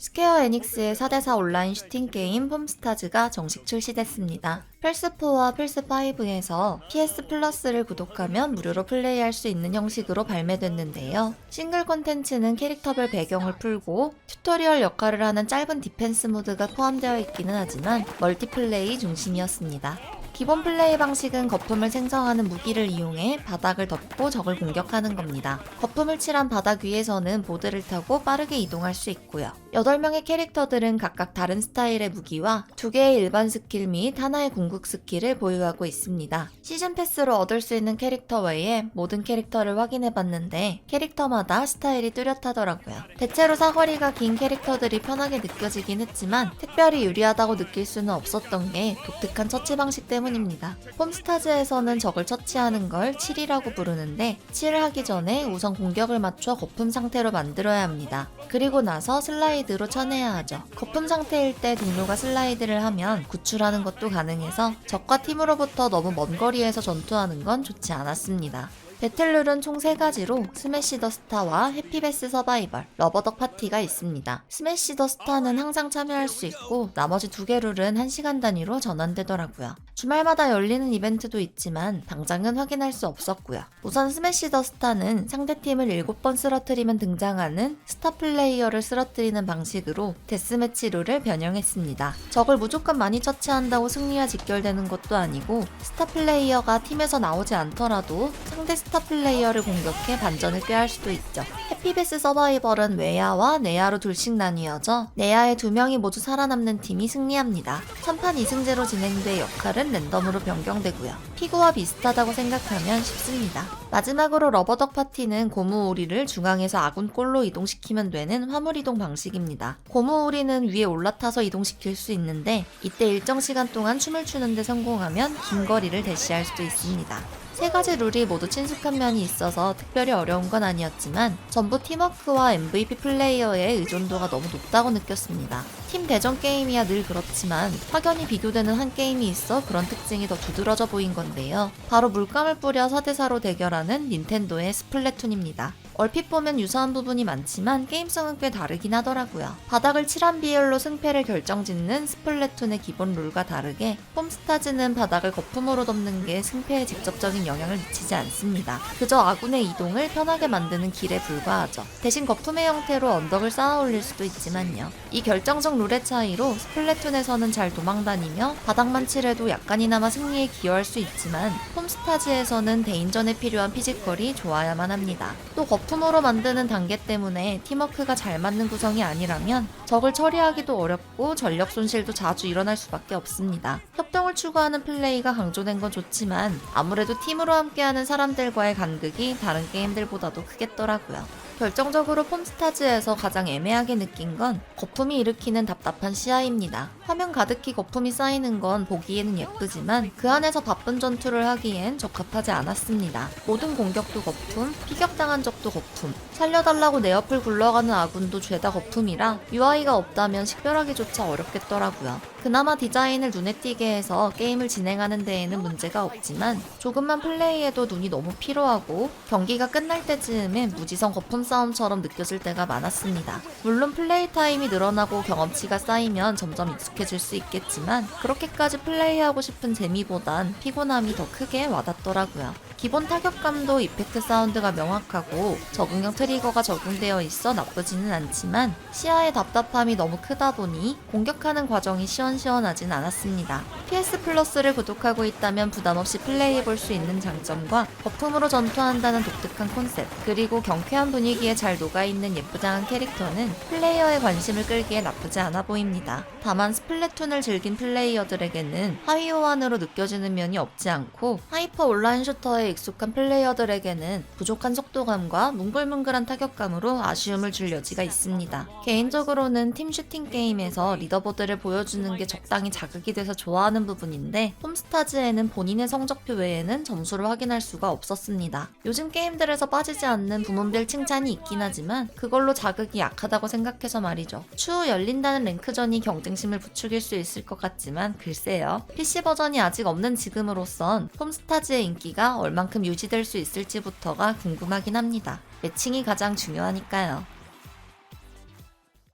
스퀘어 에닉스의 4대4 온라인 슈팅 게임 폼스타즈가 정식 출시됐습니다. 플스4와 플스5에서 PS 플러스를 구독하면 무료로 플레이할 수 있는 형식으로 발매됐는데요. 싱글 콘텐츠는 캐릭터별 배경을 풀고 튜토리얼 역할을 하는 짧은 디펜스 모드가 포함되어 있기는 하지만 멀티플레이 중심이었습니다. 기본 플레이 방식은 거품을 생성하는 무기를 이용해 바닥을 덮고 적을 공격하는 겁니다. 거품을 칠한 바닥 위에서는 보드를 타고 빠르게 이동할 수 있고요. 8명의 캐릭터들은 각각 다른 스타일의 무기와 2개의 일반 스킬 및 하나의 궁극 스킬을 보유하고 있습니다. 시즌 패스로 얻을 수 있는 캐릭터 외에 모든 캐릭터를 확인해 봤는데 캐릭터마다 스타일이 뚜렷하더라고요. 대체로 사거리가 긴 캐릭터들이 편하게 느껴지긴 했지만 특별히 유리하다고 느낄 수는 없었던 게 독특한 처치 방식 때문 입니다. 홈스타즈에서는 적을 처치하는 걸 칠이라고 부르는데 칠을 하기 전에 우선 공격을 맞춰 거품 상태로 만들어야 합니다. 그리고 나서 슬라이드로 쳐내야 하죠. 거품 상태일 때 동료가 슬라이드를 하면 구출하는 것도 가능해서 적과 팀으로부터 너무 먼 거리에서 전투하는 건 좋지 않았습니다. 배틀룰은 총 3가지로 스매시 더 스타와 해피베스 서바이벌, 러버덕 파티가 있습니다. 스매시 더 스타는 항상 참여할 수 있고 나머지 두 개 룰은 1시간 단위로 전환되더라고요. 주말마다 열리는 이벤트도 있지만 당장은 확인할 수 없었고요. 우선 스매시 더 스타는 상대팀을 7번 쓰러뜨리면 등장하는 스타 플레이어를 쓰러뜨리는 방식으로 데스매치 룰을 변형했습니다. 적을 무조건 많이 처치한다고 승리와 직결되는 것도 아니고 스타 플레이어가 팀에서 나오지 않더라도 상대 스타 플레이어를 공격해 반전을 꾀할 수도 있죠. 해피베스 서바이벌은 외야와 내야로 둘씩 나뉘어져 내야의 두 명이 모두 살아남는 팀이 승리합니다. 3판 2승제로 진행돼 역할은 랜덤으로 변경되고요. 피구와 비슷하다고 생각하면 쉽습니다. 마지막으로 러버덕 파티는 고무오리를 중앙에서 아군 골로 이동시키면 되는 화물 이동 방식입니다. 고무오리는 위에 올라타서 이동시킬 수 있는데 이때 일정 시간 동안 춤을 추는데 성공하면 긴 거리를 대시할 수도 있습니다. 세 가지 룰이 모두 친숙한 면이 있어서 특별히 어려운 건 아니었지만 전부 팀워크와 MVP 플레이어의 의존도가 너무 높다고 느꼈습니다. 팀 대전 게임이야 늘 그렇지만 확연히 비교되는 한 게임이 있어 그런 특징이 더 두드러져 보인 건데요. 바로 물감을 뿌려 4대4로 대결하는 닌텐도의 스플래툰입니다. 얼핏 보면 유사한 부분이 많지만 게임성은 꽤 다르긴 하더라고요. 바닥을 칠한 비율로 승패를 결정짓는 스플래툰의 기본 룰과 다르게 홈스타즈는 바닥을 거품으로 덮는 게 승패에 직접적인 영향을 미치지 않습니다. 그저 아군의 이동을 편하게 만드는 길에 불과하죠. 대신 거품의 형태로 언덕을 쌓아 올릴 수도 있지만요. 이 결정적 룰의 차이로 스플래툰에서는 잘 도망다니며 바닥만 칠해도 약간이나마 승리에 기여할 수 있지만 홈스타즈에서는 대인전에 필요한 피지컬이 좋아야만 합니다. 또 거품 으로 만드는 단계 때문에 팀워크가 잘 맞는 구성이 아니라면 적을 처리하기도 어렵고 전력 손실도 자주 일어날 수밖에 없습니다. 협동을 추구하는 플레이가 강조된 건 좋지만 아무래도 팀으로 함께하는 사람들과의 간극이 다른 게임들보다도 크겠더라고요. 결정적으로 폼스타즈에서 가장 애매하게 느낀 건 거품이 일으키는 답답한 시야입니다. 화면 가득히 거품이 쌓이는 건 보기에는 예쁘지만 그 안에서 바쁜 전투를 하기엔 적합하지 않았습니다. 모든 공격도 거품, 피격당한 적도 거품, 살려달라고 내 옆을 굴러가는 아군도 죄다 거품이라 UI가 없다면 식별하기조차 어렵겠더라고요. 그나마 디자인을 눈에 띄게 해서 게임을 진행하는 데에는 문제가 없지만 조금만 플레이해도 눈이 너무 피로하고 경기가 끝날 때쯤엔 무지성 거품 싸움처럼 느껴질 때가 많았습니다. 물론 플레이 타임이 늘어나고 경험치가 쌓이면 점점 익숙해질 수 있겠지만 그렇게까지 플레이하고 싶은 재미보단 피곤함이 더 크게 와닿더라고요. 기본 타격감도 이펙트 사운드가 명확하고 적응형 트리거가 적용되어 있어 나쁘지는 않지만 시야의 답답함이 너무 크다 보니 공격하는 과정이 시원 시원하진 않았습니다. PS 플러스를 구독하고 있다면 부담없이 플레이해볼 수 있는 장점과 거품으로 전투한다는 독특한 컨셉 그리고 경쾌한 분위기에 잘 녹아있는 예쁘장한 캐릭터는 플레이어의 관심을 끌기에 나쁘지 않아 보입니다. 다만 스플래툰을 즐긴 플레이어들에게는 하위 호환으로 느껴지는 면이 없지 않고 하이퍼 온라인 슈터에 익숙한 플레이어들에게는 부족한 속도감과 뭉글뭉글한 타격감으로 아쉬움을 줄 여지가 있습니다. 개인적으로는 팀 슈팅 게임에서 리더보드를 보여주는 게 적당히 자극이 돼서 좋아하는 부분인데 홈스타즈에는 본인의 성적표 외에는 점수를 확인할 수가 없었습니다. 요즘 게임들에서 빠지지 않는 부문별 칭찬이 있긴 하지만 그걸로 자극이 약하다고 생각해서 말이죠. 추후 열린다는 랭크전이 경쟁심을 부추길 수 있을 것 같지만 글쎄요. PC 버전이 아직 없는 지금으로선 홈스타즈의 인기가 얼만큼 유지될 수 있을지부터가 궁금하긴 합니다. 매칭이 가장 중요하니까요.